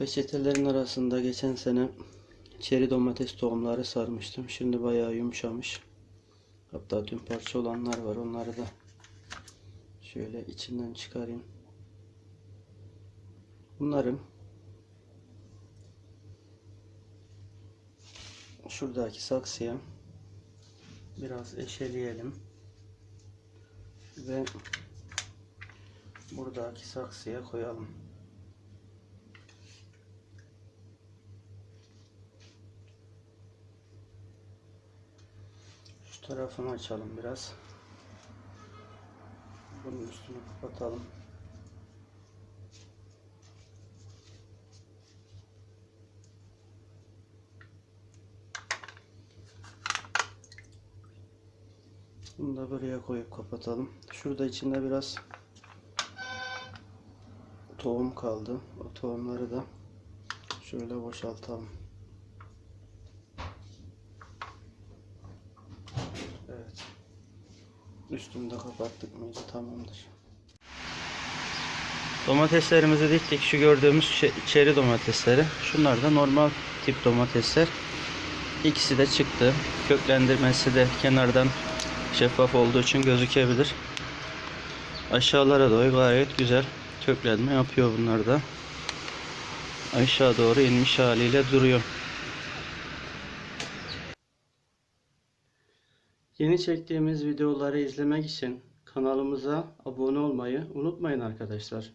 Peçetelerin arasında geçen sene çeri domates tohumları sarmıştım. Şimdi bayağı yumuşamış. Hatta tüm parça olanlar var. Onları da şöyle içinden çıkarayım. Bunları şuradaki saksıya biraz eşeleyelim ve buradaki saksıya koyalım. Şu tarafını açalım biraz. Bunun üstünü kapatalım. Bunu da buraya koyup kapatalım. Şurada içinde biraz tohum kaldı. O tohumları da şöyle boşaltalım. Üstünü kapattık mıydı tamamdır. Domateslerimizi diktik. Şu gördüğümüz çe- çeri domatesleri. Şunlar da normal tip domatesler. İkisi de çıktı. Köklendirmesi de kenardan şeffaf olduğu için gözükebilir. Aşağılara doğru gayet güzel köklenme yapıyor bunlar da. Aşağı doğru inmiş haliyle duruyor. Yeni çektiğimiz videoları izlemek için kanalımıza abone olmayı unutmayın arkadaşlar.